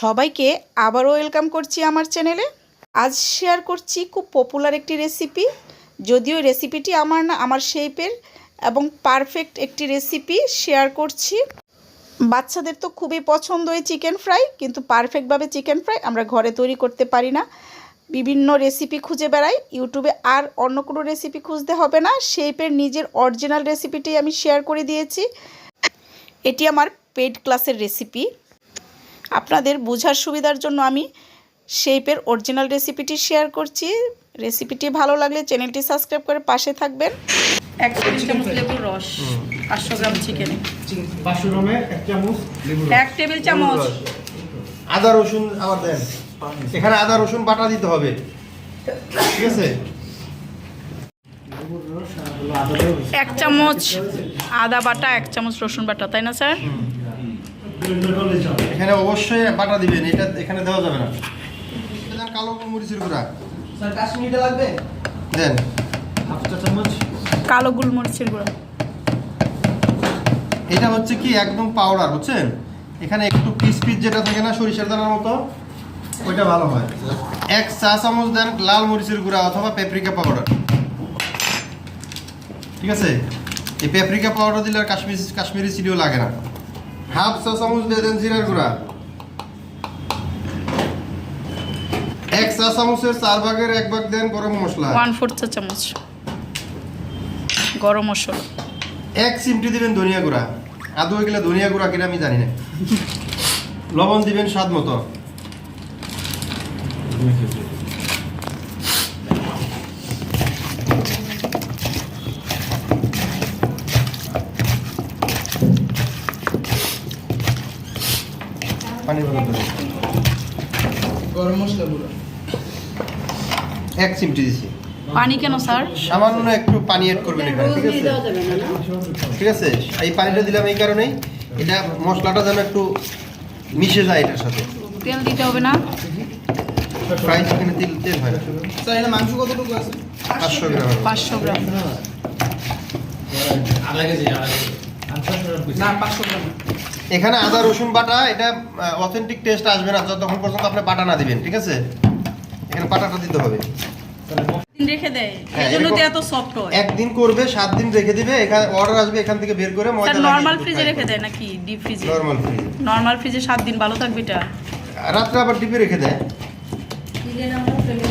সবাইকে আবারও ওয়েলকাম করছি আমার চ্যানেলে আজ শেয়ার করছি খুব পপুলার একটি রেসিপি যদিও রেসিপিটি আমার না, আমার শেপের এবং পারফেক্ট একটি রেসিপি শেয়ার করছি। বাচ্চাদের তো খুবই পছন্দ এই চিকেন ফ্রাই কিন্তু পারফেক্টভাবে চিকেন ফ্রাই আমরা ঘরে তৈরি করতে পারি না। বিভিন্ন রেসিপি খুঁজে বেড়াই ইউটিউবে আর অন্য কোনো রেসিপি খুঁজতে হবে না। শেপের নিজের অরিজিনাল রেসিপিটি আমি শেয়ার করে দিয়েছি। এটি আমার পেড ক্লাসের রেসিপি আপনাদের বোঝার সুবিধার জন্য আমি শেপের অরিজিনাল রেসিপিটি শেয়ার করছি। রেসিপিটি ভালো লাগলে চ্যানেলটি সাবস্ক্রাইব করে পাশে থাকবেন। এক চামচ লেবুর রস পাঁচশো গ্রাম চিকেনে। এক টেবিল চামচ। আদা রসুন আবার দেন। এখানে আদা রসুন বাটা দিতে হবে। ঠিক আছে? এক চামচ আদা বাটা এক চামচ রসুন বাটা তাই না স্যার? এখানে অবশ্যই বাটা দিবেন এটা এখানে দেওয়া যাবে না। কালো মরিচের গুঁড়া। স্যার কাশ্মীরিটা লাগবে? দেন। হাফ চা চামচ। কালো গোলমরিচের গুঁড়ো। এটা হচ্ছে কি একদম পাউডার বুঝছেন? এখানে একটু পিস পিস যেটা থাকে না সরিষার দানার মতো ওইটা ভালো হয়। এক চা চামচ দেন লাল মরিচের গুঁড়া অথবা পেপরিকা পাউডার ঠিক আছে? এই পেপরিকা পাউডার দিলে আর কাশ্মীরি কাশ্মীরি চিলিও লাগে না। হাফ চা চামচ দিয়ে দেন জিরার গুঁড়া। এক চা চামচের চার ভাগের এক ভাগ দেন গরম মশলা। ওয়ান ফোর চা চামচ। গরম মশলা। এক চিমটি দিবেন ধনিয়া গুঁড়া। আদৌ গেলে ধনিয়া গুঁড়া কিনা আমি জানি না। লবণ দিবেন স্বাদ মতো। পানি ভরে দেবেন। গরম মশলা গুঁড়ো। এক চিমটি দিছি। পানি কেন স্যার? সামান্য একটু পানি অ্যাড করবেন এখানে ঠিক আছে? ঠিক আছে? এই পানিটা দিলাম এই কারণেই। এটা মশলাটা যেন একটু মিশে যায় এটার সাথে। তেল দিতে হবে না? ফ্রাই চিকেনে তেল তেল হয় না। স্যার এটা মাংস কতটুকু আছে? পাঁচশো গ্রাম পাঁচশো গ্রাম। না পাঁচশো গ্রাম। এখানে আদা রসুন বাটা এটা অথেন্টিক টেস্ট আসবে না যতক্ষণ পর্যন্ত আপনি বাটা না দিবেন ঠিক আছে? এখানে বাটাটা দিতে হবে। রেখে দেয় তো এত সফট হয়। একদিন করবে সাত দিন রেখে দিবে এখানে অর্ডার আসবে এখান থেকে বের করে ময়দা নর্মাল ফ্রিজে রেখে দেয় নাকি? ডিপ ফ্রিজে নর্মাল ফ্রিজ নর্মাল ফ্রিজে সাত দিন ভালো থাকবে এটা? রাত্রে আবার ডিপে রেখে দেয়।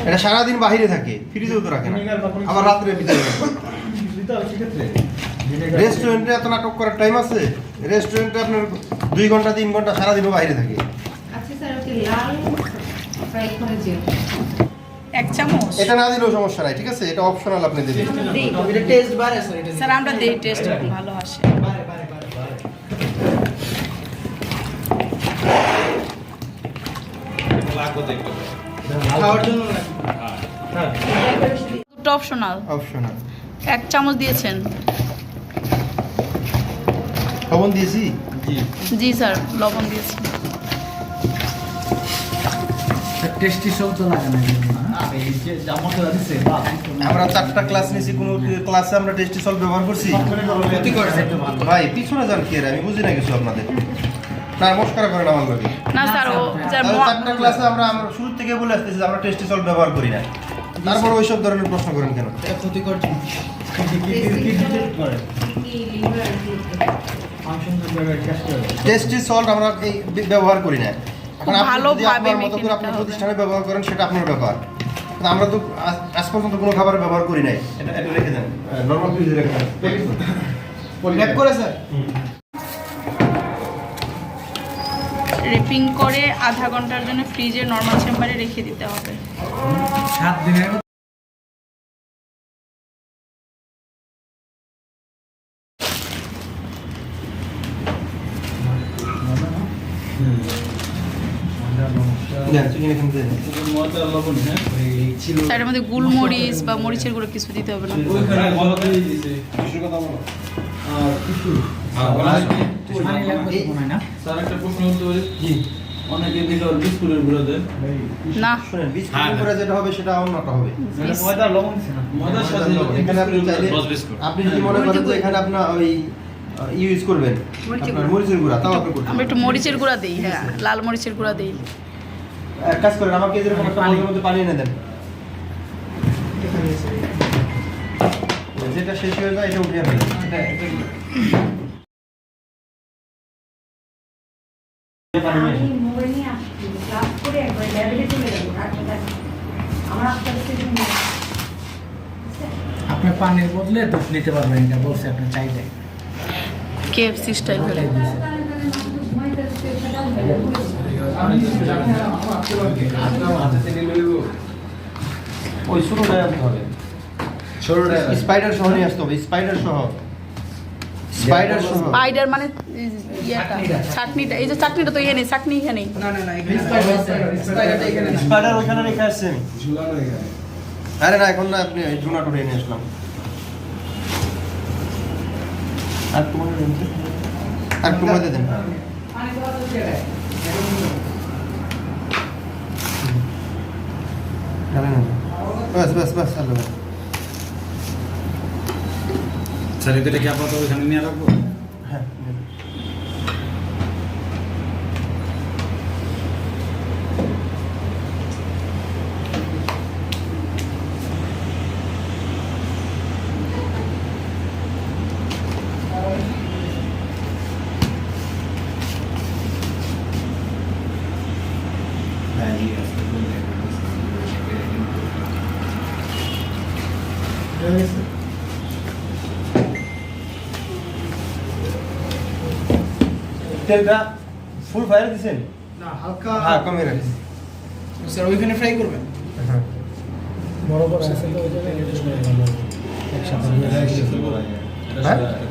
এটা সারাদিন বাহিরে থাকে ফ্রিজেও তো রাখে না। আবার রাত্রে ভিতরে রেস্টুরেন্টে এত নাটক করার টাইম আছে? রেস্টুরেন্টে আপনার দুই ঘণ্টা তিন ঘণ্টা সারাদিনও বাইরে থাকে। আচ্ছা স্যার ওকে লাল ফ্রাই করে দিও। এক চামচ। এটা না দিলেও সমস্যা নাই ঠিক আছে? এটা অপশনাল আপনি দেবেন। এটা টেস্ট বাড়ে স্যার আমরা দেই টেস্ট ভালো আসে। অপশনাল অপশনাল এক চামচ দিয়েছেন। লবণ দিয়েছি জি স্যার লবণ দিয়েছি টেস্টি সব তো লাগে না আমরা চারটা ক্লাস নিয়েছি কোনো ক্লাসে আমরা টেস্টি সল্ট ব্যবহার করছি ক্ষতি করে ভাই পিছনে যান কি আমি বুঝি না কিছু আপনাদের না মস্কারা করেন আমার লাগে না স্যার ও স্যার তাহলে ম- চারটা ক্লাসে আমরা আমরা শুরু থেকে বলে আসতেছি আমরা টেস্টি সল্ট ব্যবহার করি না তারপর ওইসব ধরনের প্রশ্ন করেন কেন ক্ষতিকর জিনিস টেস্ট সল্ট আমরা এই ব্যবহার করি না। এখন আপনি যদি আপনার মতো করে আপনার প্রতিষ্ঠানে ব্যবহার করেন সেটা আপনার ব্যাপার। আমরা তো আজ- পর্যন্ত কোনো খাবার ব্যবহার করি নাই। এটা এটা রেখে দেন। নর্মাল ফ্রিজে রেখে দেন। র্যাপ করে স্যার রেপিং করে আধা ঘণ্টার জন্য ফ্রিজে নর্মাল চেম্বারে রেখে দিতে হবে। সাত দিনের সেটা অন্যটা হবে। মানে ময়দা লবণ দিছে না? মজার সাথে এখানে আপনি চাইলে দশ আপনি যদি মনে করেন যে এখানে আপনার ওই ইউজ করবেন। মরিচের আপনার গুঁড়া। মরিচের গুঁড়া তাও আপনি করতে আমি একটু মরিচের গুঁড়া দিই হ্যাঁ লাল মরিচের গুঁড়া দিই। কাজ করেন আমাকে যেরকম একটা পানি। বোতলের মধ্যে পানি এনে দেন। যেটা শেষ হয়ে যায় এটা উঠিয়ে ফেলেন। আপনি পানির বদলে দুধ নিতে পারবেন এটা বলছে আপনি চাইলে। কেএফসি স্টাইল ওই আনতে হবে। স্পাইডার সহ নিয়ে আসতে হবে স্পাইডার সহ স্পাইডার সহ স্পাইডার মানে ইয়েটা চাটনিটা। এই যে চাটনিটা তো এখানে চাটনি এখানে না না না স্পাইডারটা এখানে স্পাইডার ওখানে রেখে আসছেন আরে না এখন না আপনি ওই জুনা টোরে নিয়ে আসলাম। আর তোমার আর তোমার দেন। আরে না বাস বাস বাস আল্লাহ কি আপাতত ওইখানে নিয়ে রাখব? হ্যাঁ। তেলটা ফুল ফায়ার দিছেন? না হালকা হ্যাঁ কমে রাখিস স্যার ওইখানে ফ্রাই করবেন? হ্যাঁ। বড় বড় আছে তো ওই?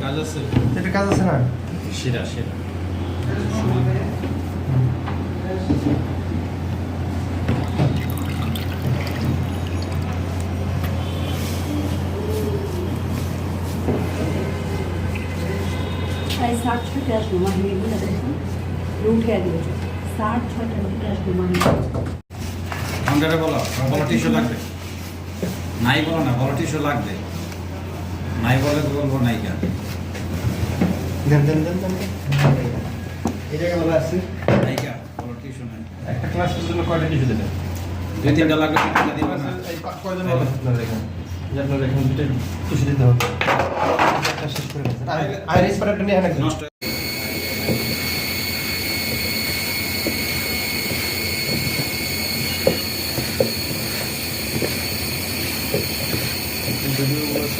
কাজ আছে এটা কাজ আছে না? সেরা সেরা। উঠে দিয়েছে ষাট ছয়টা উঠে আসলো মানে। ঘন্টাটা বলো বলো টিস্যু লাগবে? নাই বলো না বলো টিস্যু লাগবে। বলে তো বলব একটা ক্লাসের জন্য কয়টা কিছু দেবেন দুই তিনটা লাগবে তিনটা দিবেন না। এই কয়- কয়জন আপনাদের এখানে যে আপনাদের এখানে দুটো কিছু দিতে হবে। শেষ করে এখানে নষ্ট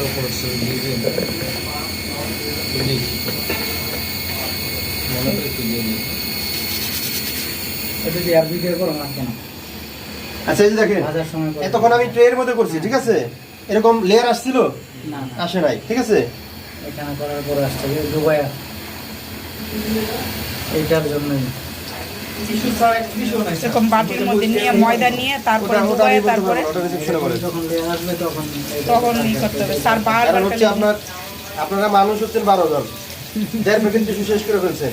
এটা দিয়ে আর ভিডিও করো না কেন আচ্ছা এই যে দেখেন এতক্ষণ আমি ট্রের মধ্যে করছি ঠিক আছে? এরকম লেয়ার আসছিল? না আসে নাই ঠিক আছে? এখানে করার পরে আসছে যে দুবাইয়া। এইটার জন্যই। এরকম বাটির মধ্যে নিয়ে ময়দা নিয়ে তারপরে ডুবায় তারপরে তখন ই করতে হবে। বারবার আপনার আপনারা মানুষ হচ্ছেন বারো জন। দেড় প্যাকেট টিস্যু শেষ করে ফেলছেন।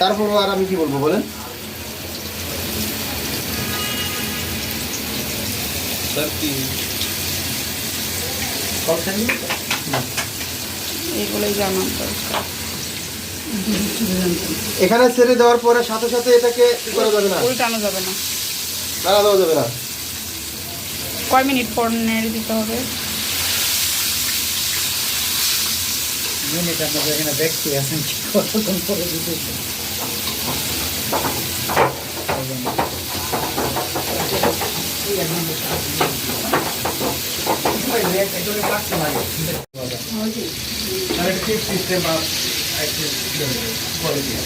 তারপর আর আমি কি বলব বলেন? এগুলোই জানার দরকার। এখানে ছেড়ে দেওয়ার পরে সাথে সাথে এটাকে কি করা যাবে না উল্টানো যাবে না নাড়া দেওয়া যাবে না কয় মিনিট পর নেড়ে দিতে হবে মিনিট আপনাদের এখানে ব্যক্তি আছেন কি কতক্ষণ দিতেছে সিস্টেম একদিন করে দিয়ে